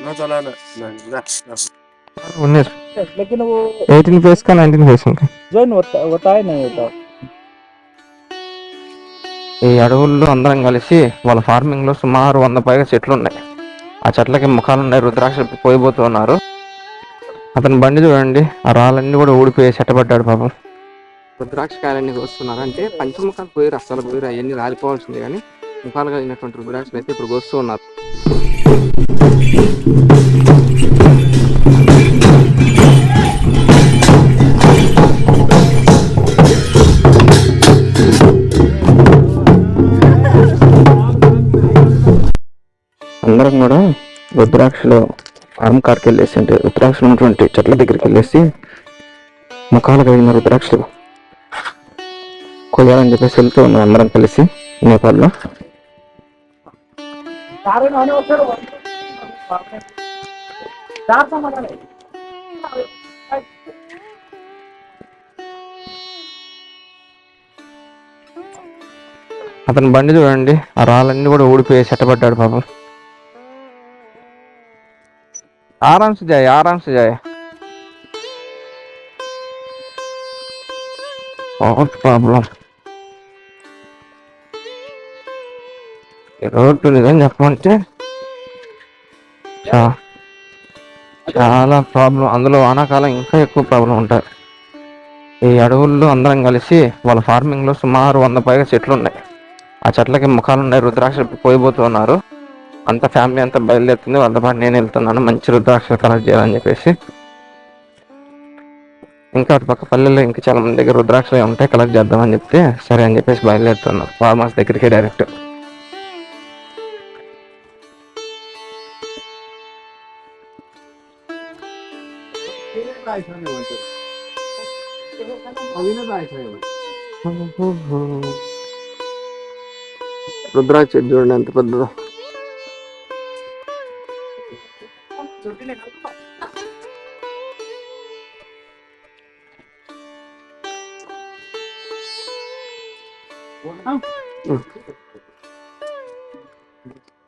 No चलाना नहीं ना उन्नीस लेकिन वो एटीन फेस का नाइनटीन फेस का ज्वाइन होता होता है नहीं होता ఈ అడవుల్లో అందరం కలిసి వాళ్ళ ఫార్మింగ్ లో సుమారు వంద పైగా చెట్లు ఉన్నాయి ఆ చెట్లకి ముఖాలు ఉన్నాయి రుద్రాక్ష పోయిపోతున్నారు అతని బండి చూడండి ఆ రాళ్ళన్నీ కూడా ఊడిపోయి చెట్టబడ్డాడు పాపం రుద్రాక్ష కాయలన్నీ కోస్తున్నారు అంటే పంచముఖాలు పోయి అస్సలు పోయి అవన్నీ రాలిపోవాల్సింది కానీ ముఖాలు అయినటువంటి రుద్రాక్షలు అయితే ఇప్పుడు వస్తూ ఉన్నారు. అందరం కూడా రుద్రాక్షలో ఆర్మ్ కార్కి వెళ్ళేసి అంటే రుద్రాక్షలు ఉన్నటువంటి చెట్ల దగ్గరికి వెళ్ళేసి ముఖాలు కలిగిన రుద్రాక్షలు కొయ్యాలని చెప్పేసి వెళ్తూ ఉన్నాం అందరం కలిసి నేపాల్లో. కారణం అని అతని బండి చూడండి ఆ రాళ్ళన్నీ కూడా ఊడిపోయి చెట్టబడ్డాడు పాపం. ఆరామ్స్ జాయ్ ఆరామ్స్ జాయ్. ప్రాబ్లం రోడ్డు నిజం చెప్పమంటే చా- చాలా ప్రాబ్లం. అందులో వానాకాలం ఇంకా ఎక్కువ ప్రాబ్లం ఉంటాయి. ఈ అడవుల్లో అందరం కలిసి వాళ్ళ ఫార్మింగ్లో సుమారు వంద పైగా చెట్లు ఉన్నాయి ఆ చెట్లకి ముఖాలు ఉన్నాయి రుద్రాక్ష పోయిపోతున్నారు. అంత ఫ్యామిలీ అంతా బయలుదేరుతుంది. వాళ్ళతో పాటు నేను వెళ్తున్నాను. మంచి రుద్రాక్ష కలెక్ట్ చేయాలని చెప్పేసి. ఇంకా అటు పక్క పల్లెల్లో ఇంకా చాలా మంది దగ్గర రుద్రాక్షలు ఉంటాయి. కలెక్ట్ చేద్దామని చెప్తే సరే అని చెప్పేసి బయలుదేరుతున్నాను. ఫార్మర్స్ దగ్గరికి డైరెక్ట్. రుద్రాక్ష చెట్టు చూడండి ఎంత పెద్దదో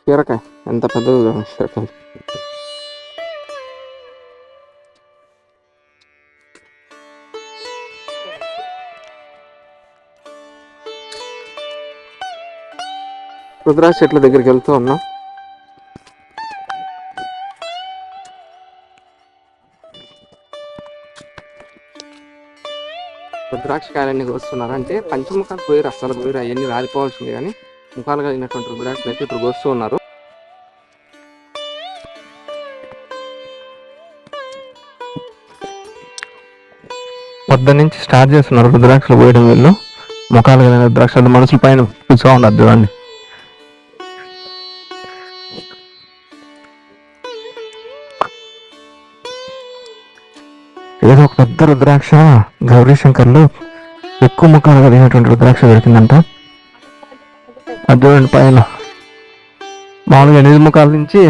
కీరకాయ ఎంత పెద్దదో చూడండి రుద్రాక్ష చెట్ల దగ్గరికి వెళ్తూ ఉన్నాం. రుద్రాక్ష కాయలన్నీ కోస్తున్నారు అంటే పంచముఖాలు పోయి అస్సలు పోయి అవన్నీ రాలిపోవాల్సింది కానీ ముఖాలు కలిగినటువంటి రుద్రాక్షలు అయితే ఇప్పుడు కోస్తూ ఉన్నారు. పొద్దు నుంచి స్టార్ట్ చేస్తున్నారు రుద్రాక్షలు పోయడం వీళ్ళు. ముఖాలు కలిగిన రుద్రాక్షలు మనుషుల పైన కూర్చో ఉన్నారు చూడండి. పెద్ద రుద్రాక్ష గౌరీ శంకర్లో ఎక్కువ ముఖాలు కలిగినటువంటి రుద్రాక్ష దొరికిందంట. అది చూడండి పైన మామూలుగా ఎనిమిది ముఖాల నుంచి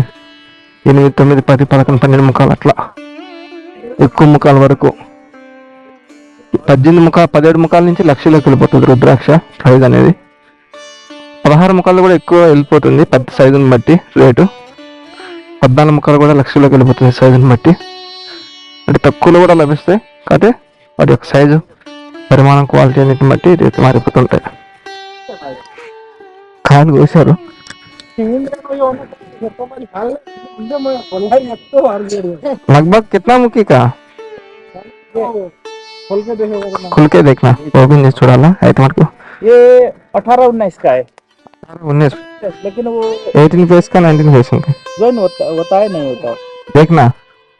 ఎనిమిది తొమ్మిది పది పదకొండు పన్నెండు ముఖాలు అట్లా ఎక్కువ ముఖాల వరకు. పద్దెనిమిది ముఖాలు పదిహేడు ముఖాల నుంచి లక్షలోకి వెళ్ళిపోతుంది రుద్రాక్ష ప్రైజ్ అనేది. పదహారు ముఖాలు కూడా ఎక్కువ వెళ్ళిపోతుంది పెద్ద సైజుని బట్టి రేటు. పద్నాలుగు ముఖాలు కూడా లక్షలోకి వెళ్ళిపోతుంది సైజుని బట్టి. అంటే తక్కువలో కూడా లభిస్తాయి. కాకపోతే వాటి యొక్క సైజు పరిమాణం క్వాలిటీ అన్నిటిని బట్టి రేటు మారిపోతుంటాయి కాయలు కోసారు लगभग कितना मुखी का खोल के देखेगा तो खुल के देखना ఓపెన్ చేసి చూడాలా అయితే మనకు ये अठारह उन्नीस का है उन्नीस लेकिन वो एटीन फेस का नाइनटीन फेस का ज्वाइन होता होता है नहीं होता देखना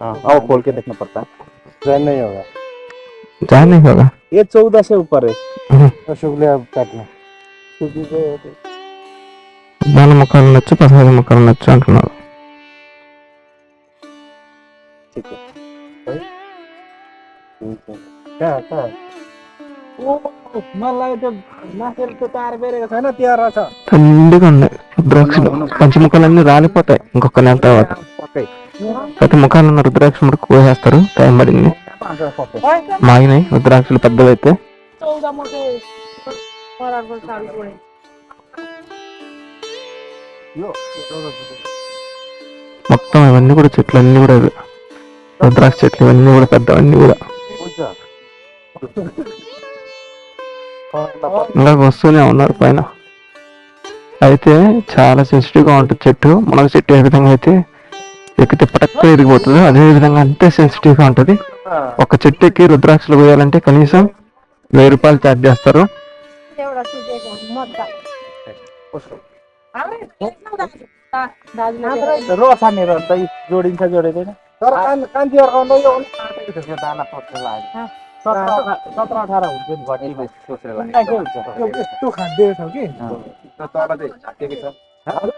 हाँ आओ खोल के देखना पड़ता है ज्वाइन नहीं होगा जहाँ नहीं होगा ये चौदह से ऊपर है हम्म। शुक्ल अब काटना పద్నాలుగు ముక్కలు ఉండొచ్చు పదహైదు ముక్కలు ఉండొచ్చు అంటున్నారు ठीक है क्या क्या ओ मला इथे नासेल तो तार बेरे का ना त्यारा था తండిగా ఉన్నాయి రుద్రాక్షలు పంచ ముక్కలన్నీ రాలిపోతాయి ఇంకొక నెల తర్వాత ओके ప్రతి ముఖాలు ఉన్న రుద్రాక్ష ముడుకు కోసేస్తారు టైం పడింది మాగినాయి రుద్రాక్షలు పెద్దవైతే. మొత్తం ఇవన్నీ కూడా చెట్లు అన్ని కూడా రుద్రాక్ష చెట్లు ఇవన్నీ కూడా పెద్దవన్నీ కూడా. ఇలా వస్తూనే ఉన్నారు పైన. అయితే చాలా సెన్సిటివ్గా ఉంటుంది చెట్టు. మనకు చెట్టు ఏ విధంగా అయితే ఎక్కితే పటక్కు ఎదిగిపోతుందో అదే విధంగా అంతే సెన్సిటివ్గా ఉంటుంది. ఒక చెట్టు ఎక్కి రుద్రాక్షలు పోయాలంటే కనీసం వెయ్యి రూపాయలు ఛార్జ్ చేస్తారు तेवढा तुझे मोठा रोज हानेर अन्त यी जोडिन्छ जोडिँदैन तर कान कान्ति अर्काउनु यो त्यसको दाना पर्छ लाग्यो सत्र सत्र अठार हुन्छ नि घटी उन्नाइसै हुन्छ यो यस्तो खाँदैछ कि छिटो खोलिहालौँ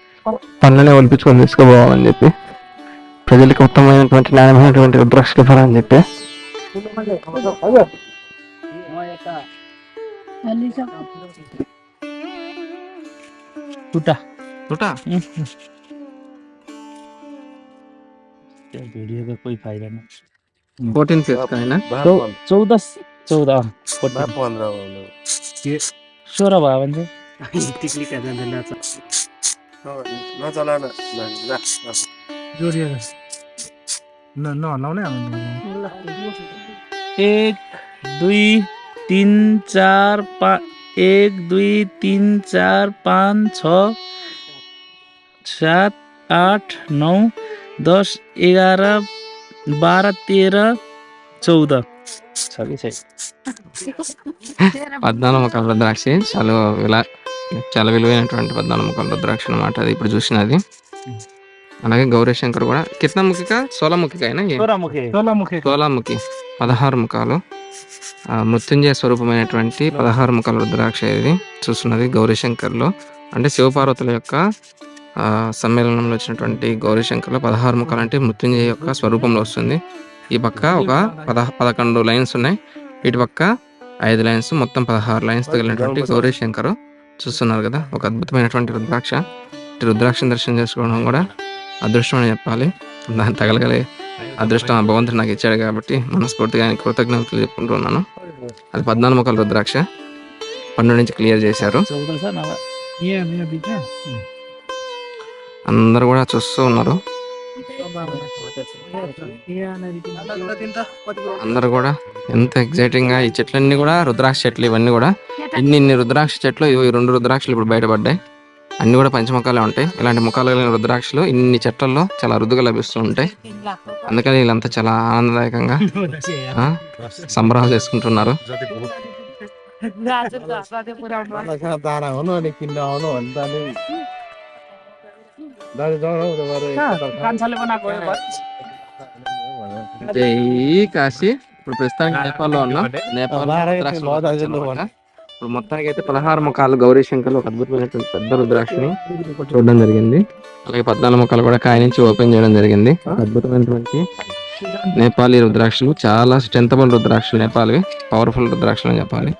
పనులనే ఒలిపించుకొని తీసుకుపోవాలని చెప్పి ప్రజలకు ఉత్తమమైనటువంటి నాణ్యమైనటువంటి రుద్రాక్షలు ఇవ్వాలని చెప్పి हजुर भिडियोको कोही फाइदा नहीं ఫోర్టీన్ ఫేస్ అయినా चौध चौध अँ, फोर्टी पन्ध्र सोह्र भयो भने नचला न जा जोडिएर न नहलाउनै चाहिँ एक दुई तिन चार पा एक दुई तिन चार पाँच छ सात आठ नौ दस एघार बाह्र तेह्र चौध छ कि छैन పద్నాలుగు మొక్కల రుద్రాక్ష చాలా విలా చాలా విలువైనటువంటి పద్నాలుగు రుద్రాక్ష అనమాట అది ఇప్పుడు చూసినది. అలాగే గౌరీ శంకర్ కూడా. కిత్నా ముఖిక? సోలముఖిక సోలముఖి పదహారు ముఖాలు. మృత్యుంజయ స్వరూపమైనటువంటి పదహారు ముఖాలు రుద్రాక్ష ఇది చూస్తున్నది గౌరీశంకర్లో. అంటే శివపార్వతుల యొక్క సమ్మేళనంలో వచ్చినటువంటి గౌరీశంకర్లో పదహారు ముఖాలు అంటే మృత్యుంజయ యొక్క స్వరూపంలో వస్తుంది. ఈ పక్క ఒక పద పదకొండు లైన్స్ ఉన్నాయి. ఇటు పక్క ఐదు లైన్స్ మొత్తం పదహారు లైన్స్ తగిలినటువంటి గౌరీశంకర్. చూస్తున్నారు కదా? ఒక అద్భుతమైనటువంటి రుద్రాక్ష. రుద్రాక్షను దర్శనం చేసుకోవడం కూడా అదృష్టం అని చెప్పాలి. దాన్ని తగలగలే అదృష్టం ఆ భగవంతుడు నాకు ఇచ్చాడు కాబట్టి మనస్ఫూర్తిగా ఆయన కృతజ్ఞతలు చెప్పుకుంటున్నాను అది పద్నాలుగు మొక్కల రుద్రాక్ష. పన్నెండు నుంచి క్లియర్ చేశారు. అందరు కూడా చూస్తూ ఉన్నారు. అందరు కూడా ఎంత ఎగ్జైటింగ్గా ఈ చెట్లన్నీ కూడా రుద్రాక్ష చెట్లు ఇవన్నీ కూడా ఇన్ని ఇన్ని రుద్రాక్ష చెట్లు ఇవి ఈ రెండు రుద్రాక్షలు ఇప్పుడు బయటపడ్డాయి అన్ని కూడా పంచముఖాలే ఉంటాయి ఇలాంటి ముఖాలు కలిగిన రుద్రాక్షలు ఇన్ని చెట్లలో చాలా అరుదుగా లభిస్తూ ఉంటాయి అందుకని వీళ్ళంతా చాలా ఆనందదాయకంగా సంబరాలు చేసుకుంటున్నారు कहाँ కాశీ ఇప్పుడు ప్రస్తుతానికి నేపాల్లో ఉన్నాం నేపాల్ ఇప్పుడు మొత్తానికి అయితే పదహారు ముఖాలు గౌరీ శంకర్ ఒక అద్భుతమైనటువంటి పెద్ద రుద్రాక్షని చూడడం జరిగింది అలాగే పద్నాలుగు ముఖాలు కూడా కాయ నుంచి ఓపెన్ చేయడం జరిగింది అద్భుతమైనటువంటి నేపాలీ రుద్రాక్షలు చాలా స్ట్రెంత్ స్ట్రెంతబుల్ రుద్రాక్షలు నేపాల్వి పవర్ఫుల్ రుద్రాక్షలు అని చెప్పాలి